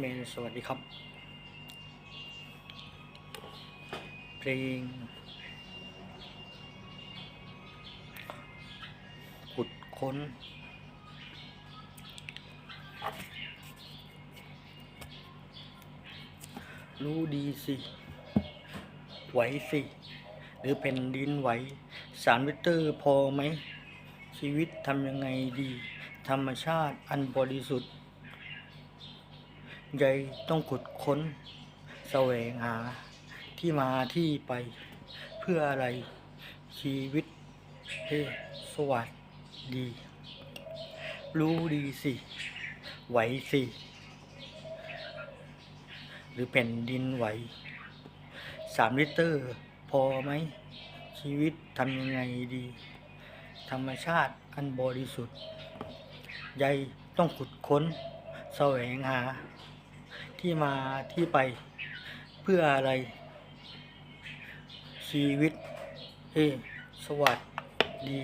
เมนสวัสดีครับ เพลงขุดค้น รู้ดีสิ ไหวสิ หรือเป็นดินไหว สารวิเตอร์พอไหม ชีวิตทำยังไงดี ธรรมชาติอันบริสุทธิ์ ใยต้องขุดค้นแสวงหาที่มาที่ไปเพื่ออะไรชีวิตเฮสวัสดี รู้ดีสิ ไหวสิ หรือแผ่นดินไหวสามลิตรพอไหม ชีวิตทำยังไงดี ธรรมชาติอันบริสุทธิ์ใยต้องขุดค้นแสวงหา ที่มาที่ไปเพื่ออะไร ชีวิตเอสวัสดี